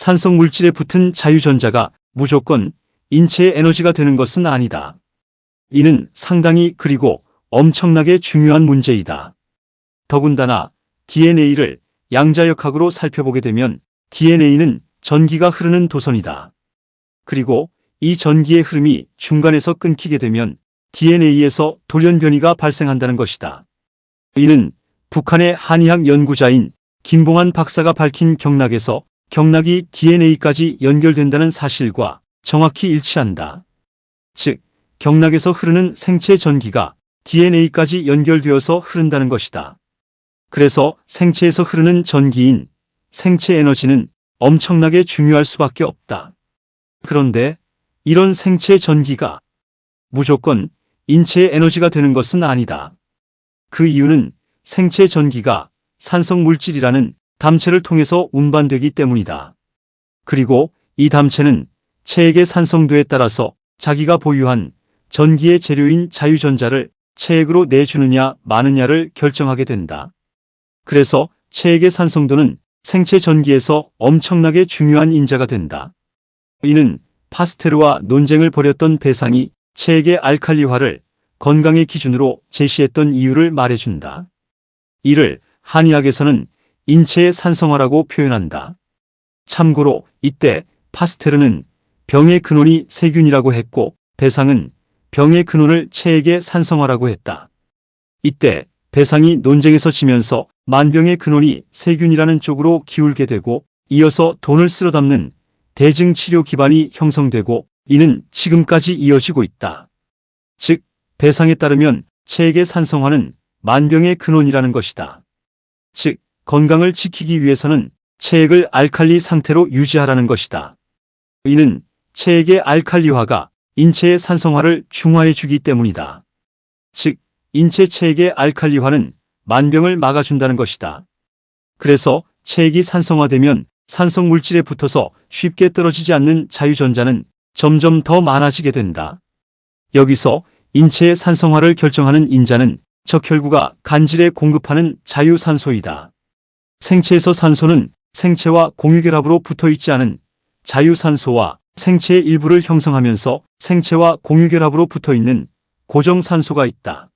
산성 물질에 붙은 자유전자가 무조건 인체의 에너지가 되는 것은 아니다. 이는 상당히 그리고 엄청나게 중요한 문제이다. 더군다나 DNA를 양자역학으로 살펴보게 되면 DNA는 전기가 흐르는 도선이다. 그리고 이 전기의 흐름이 중간에서 끊기게 되면 DNA에서 돌연변이가 발생한다는 것이다. 이는 북한의 한의학 연구자인 김봉환 박사가 밝힌 경락에서 경락이 DNA까지 연결된다는 사실과 정확히 일치한다. 즉, 경락에서 흐르는 생체 전기가 DNA까지 연결되어서 흐른다는 것이다. 그래서 생체에서 흐르는 전기인 생체 에너지는 엄청나게 중요할 수밖에 없다. 그런데 이런 생체 전기가 무조건 인체의 에너지가 되는 것은 아니다. 그 이유는 생체 전기가 산성 물질이라는 담체를 통해서 운반되기 때문이다. 그리고 이 담체는 체액의 산성도에 따라서 자기가 보유한 전기의 재료인 자유전자를 체액으로 내주느냐 마느냐를 결정하게 된다. 그래서 체액의 산성도는 생체 전기에서 엄청나게 중요한 인자가 된다. 이는 파스테르와 논쟁을 벌였던 배상이 체액의 알칼리화를 건강의 기준으로 제시했던 이유를 말해준다. 이를 한의학에서는 인체의 산성화라고 표현한다. 참고로 이때 파스테르는 병의 근원이 세균이라고 했고 배상은 병의 근원을 체액의 산성화라고 했다. 이때 배상이 논쟁에서 지면서 만병의 근원이 세균이라는 쪽으로 기울게 되고 이어서 돈을 쓸어 담는 대증 치료 기반이 형성되고 이는 지금까지 이어지고 있다. 즉, 배상에 따르면 체액의 산성화는 만병의 근원이라는 것이다. 즉, 건강을 지키기 위해서는 체액을 알칼리 상태로 유지하라는 것이다. 이는 체액의 알칼리화가 인체의 산성화를 중화해 주기 때문이다. 즉, 인체 체액의 알칼리화는 만병을 막아준다는 것이다. 그래서 체액이 산성화되면 산성 물질에 붙어서 쉽게 떨어지지 않는 자유전자는 점점 더 많아지게 된다. 여기서 인체의 산성화를 결정하는 인자는 적혈구가 간질에 공급하는 자유산소이다. 생체에서 산소는 생체와 공유결합으로 붙어 있지 않은 자유산소와 생체의 일부를 형성하면서 생체와 공유결합으로 붙어 있는 고정산소가 있다.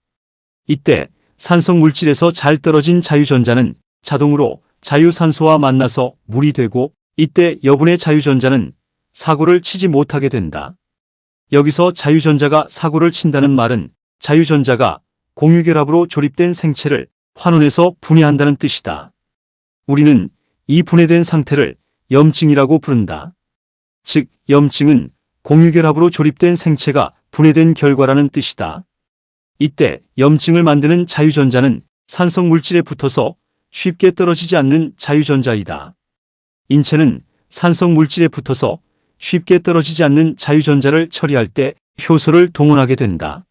이때 산성 물질에서 잘 떨어진 자유전자는 자동으로 자유산소와 만나서 물이 되고 이때 여분의 자유전자는 사고를 치지 못하게 된다. 여기서 자유전자가 사고를 친다는 말은 자유전자가 공유결합으로 조립된 생체를 환원해서 분해한다는 뜻이다. 우리는 이 분해된 상태를 염증이라고 부른다. 즉, 염증은 공유결합으로 조립된 생체가 분해된 결과라는 뜻이다. 이때 염증을 만드는 자유전자는 산성 물질에 붙어서 쉽게 떨어지지 않는 자유전자이다. 인체는 산성 물질에 붙어서 쉽게 떨어지지 않는 자유전자를 처리할 때 효소를 동원하게 된다.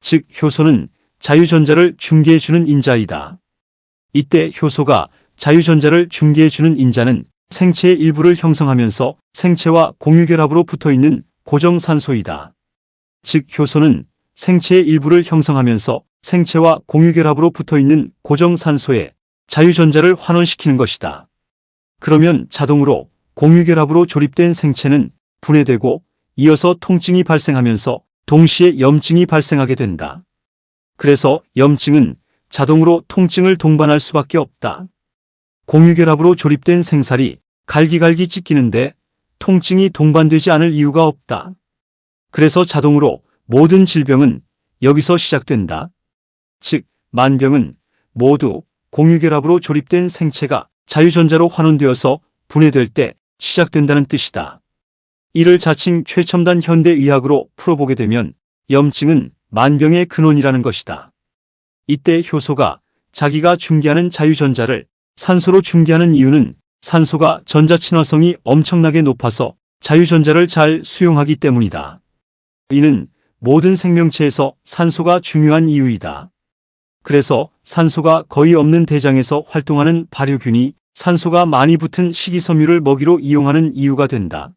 즉, 효소는 자유전자를 중개해주는 인자이다. 이때 효소가 자유전자를 중개해주는 인자는 생체의 일부를 형성하면서 생체와 공유결합으로 붙어 있는 고정산소이다. 즉, 효소는 생체의 일부를 형성하면서 생체와 공유결합으로 붙어 있는 고정산소에 자유전자를 환원시키는 것이다. 그러면 자동으로 공유결합으로 조립된 생체는 분해되고 이어서 통증이 발생하면서 동시에 염증이 발생하게 된다. 그래서 염증은 자동으로 통증을 동반할 수밖에 없다. 공유결합으로 조립된 생살이 갈기갈기 찢기는데 통증이 동반되지 않을 이유가 없다. 그래서 자동으로 모든 질병은 여기서 시작된다. 즉, 만병은 모두 공유결합으로 조립된 생체가 자유전자로 환원되어서 분해될 때 시작된다는 뜻이다. 이를 자칭 최첨단 현대의학으로 풀어보게 되면 염증은 만병의 근원이라는 것이다. 이때 효소가 자기가 중개하는 자유전자를 산소로 중개하는 이유는 산소가 전자친화성이 엄청나게 높아서 자유전자를 잘 수용하기 때문이다. 이는 모든 생명체에서 산소가 중요한 이유이다. 그래서 산소가 거의 없는 대장에서 활동하는 발효균이 산소가 많이 붙은 식이섬유를 먹이로 이용하는 이유가 된다.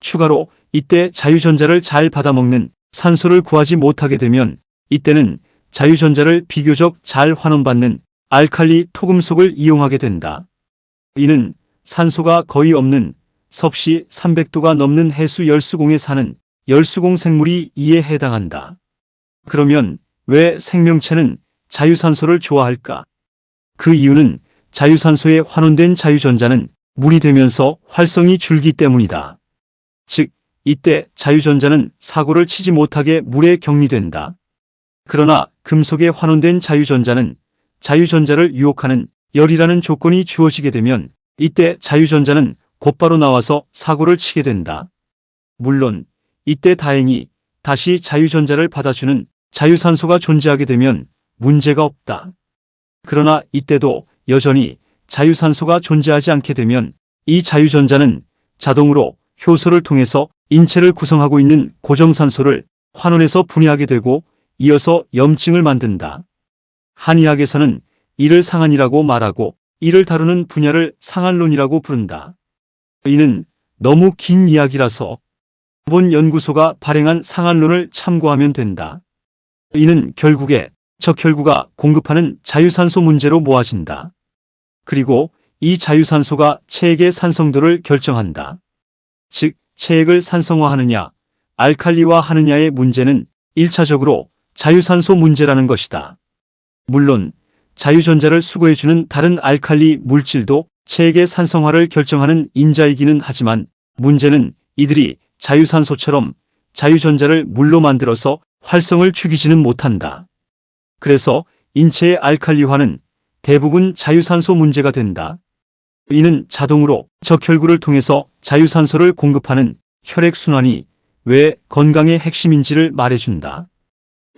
추가로 이때 자유전자를 잘 받아먹는 산소를 구하지 못하게 되면 이때는 자유전자를 비교적 잘 환원받는 알칼리 토금속을 이용하게 된다. 이는 산소가 거의 없는 섭씨 300도가 넘는 해수 열수공에 사는 열수공 생물이 이에 해당한다. 그러면 왜 생명체는 자유산소를 좋아할까? 그 이유는 자유산소에 환원된 자유전자는 물이 되면서 활성이 줄기 때문이다. 즉, 이때 자유전자는 사고를 치지 못하게 물에 격리된다. 그러나 금속에 환원된 자유전자는 자유전자를 유혹하는 열이라는 조건이 주어지게 되면 이때 자유전자는 곧바로 나와서 사고를 치게 된다. 물론 이때 다행히 다시 자유전자를 받아주는 자유산소가 존재하게 되면 문제가 없다. 그러나 이때도 여전히 자유산소가 존재하지 않게 되면 이 자유전자는 자동으로 효소를 통해서 인체를 구성하고 있는 고정산소를 환원해서 분해하게 되고 이어서 염증을 만든다. 한의학에서는 이를 상한이라고 말하고 이를 다루는 분야를 상한론이라고 부른다. 이는 너무 긴 이야기라서 본 연구소가 발행한 상한론을 참고하면 된다. 이는 결국에 적혈구가 공급하는 자유산소 문제로 모아진다. 그리고 이 자유산소가 체액의 산성도를 결정한다. 즉, 체액을 산성화하느냐, 알칼리화하느냐의 문제는 1차적으로 자유산소 문제라는 것이다. 물론 자유전자를 수거해주는 다른 알칼리 물질도 체액의 산성화를 결정하는 인자이기는 하지만 문제는 이들이 자유산소처럼 자유전자를 물로 만들어서 활성을 죽이지는 못한다. 그래서 인체의 알칼리화는 대부분 자유산소 문제가 된다. 이는 자동으로 적혈구를 통해서 자유산소를 공급하는 혈액순환이 왜 건강의 핵심인지를 말해준다.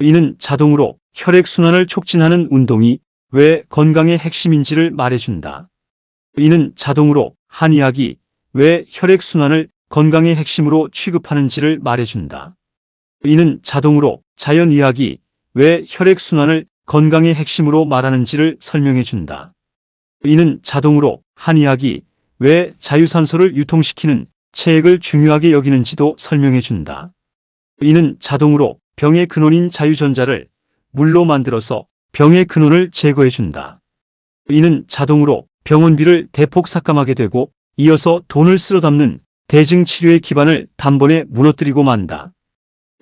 이는 자동으로 혈액순환을 촉진하는 운동이 왜 건강의 핵심인지를 말해준다. 이는 자동으로 한의학이 왜 혈액순환을 건강의 핵심으로 취급하는지를 말해준다. 이는 자동으로 자연의학이 왜 혈액순환을 건강의 핵심으로 말하는지를 설명해준다. 이는 자동으로 한의학이 왜 자유산소를 유통시키는 체액을 중요하게 여기는지도 설명해준다. 이는 자동으로 병의 근원인 자유전자를 물로 만들어서 병의 근원을 제거해준다. 이는 자동으로 병원비를 대폭 삭감하게 되고 이어서 돈을 쓸어 담는 대증치료의 기반을 단번에 무너뜨리고 만다.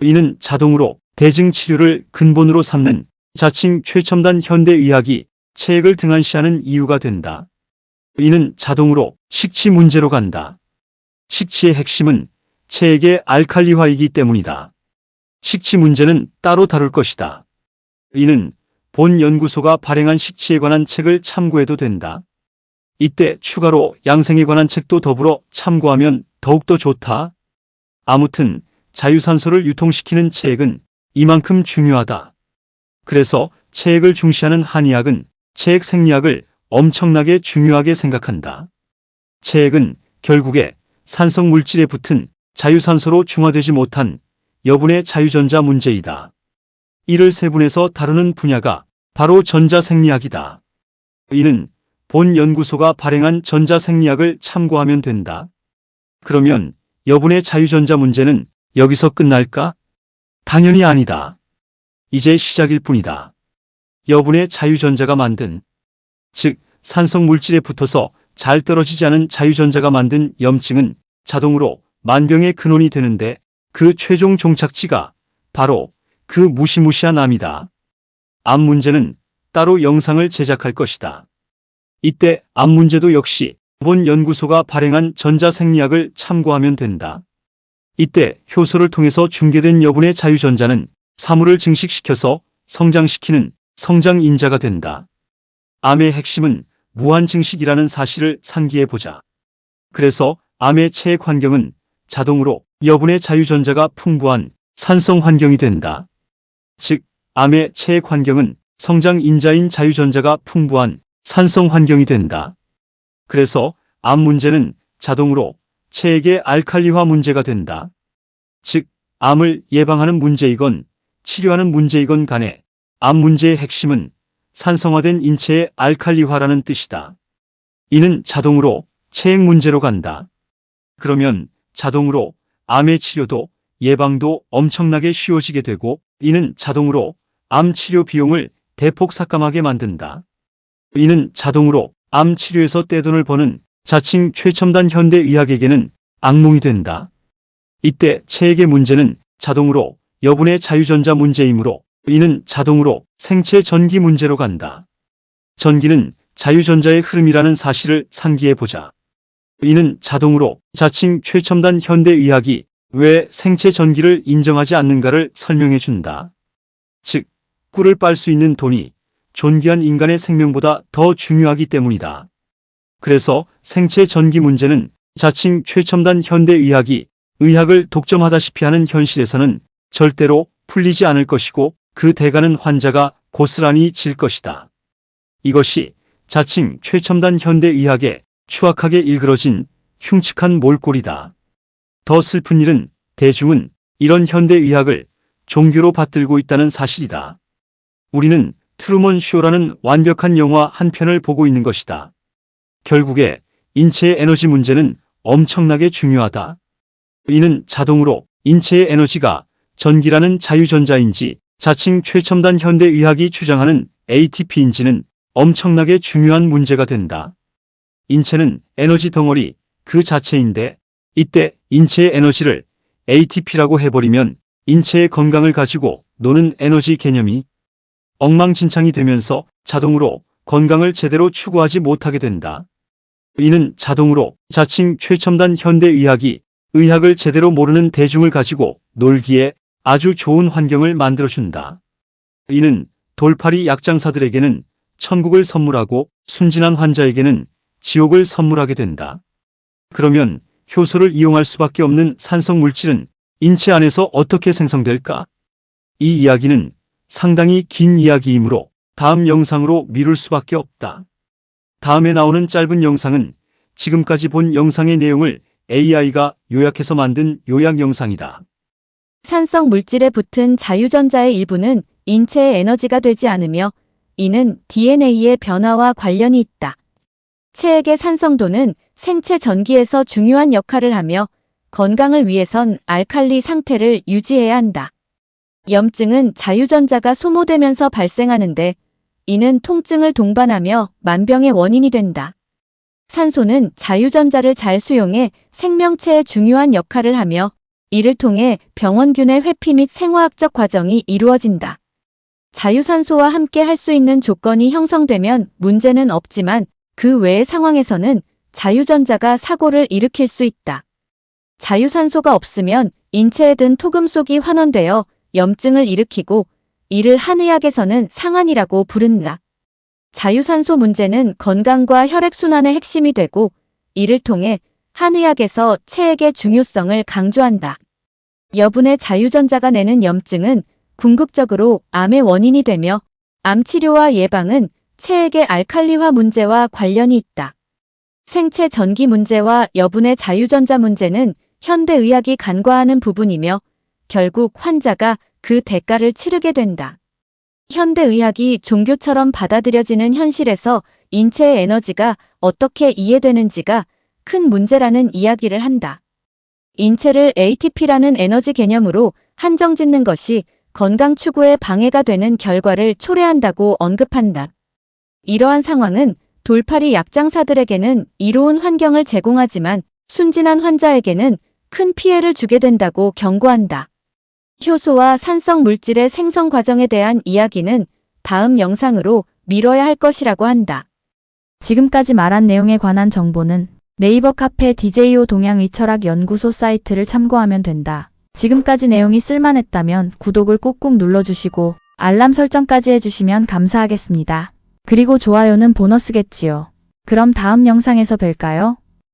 이는 자동으로 대증치료를 근본으로 삼는 자칭 최첨단 현대의학이 체액을 등한시하는 이유가 된다. 이는 자동으로 식치 문제로 간다. 식치의 핵심은 체액의 알칼리화이기 때문이다. 식치 문제는 따로 다룰 것이다. 이는 본 연구소가 발행한 식치에 관한 책을 참고해도 된다. 이때 추가로 양생에 관한 책도 더불어 참고하면 더욱더 좋다. 아무튼 자유산소를 유통시키는 체액은 이만큼 중요하다. 그래서 체액을 중시하는 한의학은 체액 생리학을 엄청나게 중요하게 생각한다. 체액은 결국에 산성 물질에 붙은 자유산소로 중화되지 못한 여분의 자유전자 문제이다. 이를 세분해서 다루는 분야가 바로 전자생리학이다. 이는 본 연구소가 발행한 전자생리학을 참고하면 된다. 그러면 여분의 자유전자 문제는 여기서 끝날까? 당연히 아니다. 이제 시작일 뿐이다. 여분의 자유전자가 만든, 즉, 산성 물질에 붙어서 잘 떨어지지 않은 자유전자가 만든 염증은 자동으로 만병의 근원이 되는데 그 최종 종착지가 바로 그 무시무시한 암이다. 암 문제는 따로 영상을 제작할 것이다. 이때 암 문제도 역시 본 연구소가 발행한 전자생리학을 참고하면 된다. 이때 효소를 통해서 중계된 여분의 자유전자는 사물을 증식시켜서 성장시키는 성장인자가 된다. 암의 핵심은 무한 증식이라는 사실을 상기해 보자. 그래서 암의 체액 환경은 자동으로 여분의 자유전자가 풍부한 산성 환경이 된다. 즉, 암의 체액 환경은 성장 인자인 자유전자가 풍부한 산성 환경이 된다. 그래서 암 문제는 자동으로 체액의 알칼리화 문제가 된다. 즉, 암을 예방하는 문제이건 치료하는 문제이건 간에 암 문제의 핵심은 산성화된 인체의 알칼리화라는 뜻이다. 이는 자동으로 체액 문제로 간다. 그러면 자동으로 암의 치료도 예방도 엄청나게 쉬워지게 되고 이는 자동으로 암 치료 비용을 대폭 삭감하게 만든다. 이는 자동으로 암 치료에서 떼돈을 버는 자칭 최첨단 현대의학에게는 악몽이 된다. 이때 체액의 문제는 자동으로 여분의 자유전자 문제이므로 이는 자동으로 생체 전기 문제로 간다. 전기는 자유전자의 흐름이라는 사실을 상기해 보자. 이는 자동으로 자칭 최첨단 현대의학이 왜 생체 전기를 인정하지 않는가를 설명해 준다. 즉, 꿀을 빨 수 있는 돈이 존귀한 인간의 생명보다 더 중요하기 때문이다. 그래서 생체 전기 문제는 자칭 최첨단 현대의학이 의학을 독점하다시피 하는 현실에서는 절대로 풀리지 않을 것이고 그 대가는 환자가 고스란히 질 것이다. 이것이 자칭 최첨단 현대의학에 추악하게 일그러진 흉측한 몰골이다. 더 슬픈 일은 대중은 이런 현대의학을 종교로 받들고 있다는 사실이다. 우리는 트루먼 쇼라는 완벽한 영화 한 편을 보고 있는 것이다. 결국에 인체의 에너지 문제는 엄청나게 중요하다. 이는 자동으로 인체의 에너지가 전기라는 자유전자인지 자칭 최첨단 현대의학이 주장하는 ATP인지는 엄청나게 중요한 문제가 된다. 인체는 에너지 덩어리 그 자체인데 이때 인체의 에너지를 ATP라고 해버리면 인체의 건강을 가지고 노는 에너지 개념이 엉망진창이 되면서 자동으로 건강을 제대로 추구하지 못하게 된다. 이는 자동으로 자칭 최첨단 현대의학이 의학을 제대로 모르는 대중을 가지고 놀기에 아주 좋은 환경을 만들어준다. 이는 돌팔이 약장사들에게는 천국을 선물하고 순진한 환자에게는 지옥을 선물하게 된다. 그러면 효소를 이용할 수밖에 없는 산성 물질은 인체 안에서 어떻게 생성될까? 이 이야기는 상당히 긴 이야기이므로 다음 영상으로 미룰 수밖에 없다. 다음에 나오는 짧은 영상은 지금까지 본 영상의 내용을 AI가 요약해서 만든 요약 영상이다. 산성 물질에 붙은 자유전자의 일부는 인체의 에너지가 되지 않으며 이는 DNA의 변화와 관련이 있다. 체액의 산성도는 생체 전기에서 중요한 역할을 하며 건강을 위해선 알칼리 상태를 유지해야 한다. 염증은 자유전자가 소모되면서 발생하는데 이는 통증을 동반하며 만병의 원인이 된다. 산소는 자유전자를 잘 수용해 생명체의 중요한 역할을 하며 이를 통해 병원균의 회피 및 생화학적 과정이 이루어진다. 자유산소와 함께 할 수 있는 조건이 형성되면 문제는 없지만 그 외의 상황에서는 자유전자가 사고를 일으킬 수 있다. 자유산소가 없으면 인체에 든 토금속이 환원되어 염증을 일으키고 이를 한의학에서는 상한이라고 부른다. 자유산소 문제는 건강과 혈액순환의 핵심이 되고 이를 통해 한의학에서 체액의 중요성을 강조한다. 여분의 자유전자가 내는 염증은 궁극적으로 암의 원인이 되며 암 치료와 예방은 체액의 알칼리화 문제와 관련이 있다. 생체 전기 문제와 여분의 자유전자 문제는 현대의학이 간과하는 부분이며 결국 환자가 그 대가를 치르게 된다. 현대의학이 종교처럼 받아들여지는 현실에서 인체의 에너지가 어떻게 이해되는지가 큰 문제라는 이야기를 한다. 인체를 ATP라는 에너지 개념으로 한정 짓는 것이 건강 추구에 방해가 되는 결과를 초래한다고 언급한다. 이러한 상황은 돌팔이 약장사들에게는 이로운 환경을 제공하지만 순진한 환자에게는 큰 피해를 주게 된다고 경고한다. 효소와 산성 물질의 생성 과정에 대한 이야기는 다음 영상으로 미뤄야 할 것이라고 한다. 지금까지 말한 내용에 관한 정보는 네이버 카페 DJO 동양의철학 연구소 사이트를 참고하면 된다. 지금까지 내용이 쓸만했다면 구독을 꾹꾹 눌러주시고 알람 설정까지 해주시면 감사하겠습니다. 그리고 좋아요는 보너스겠지요. 그럼 다음 영상에서 뵐까요?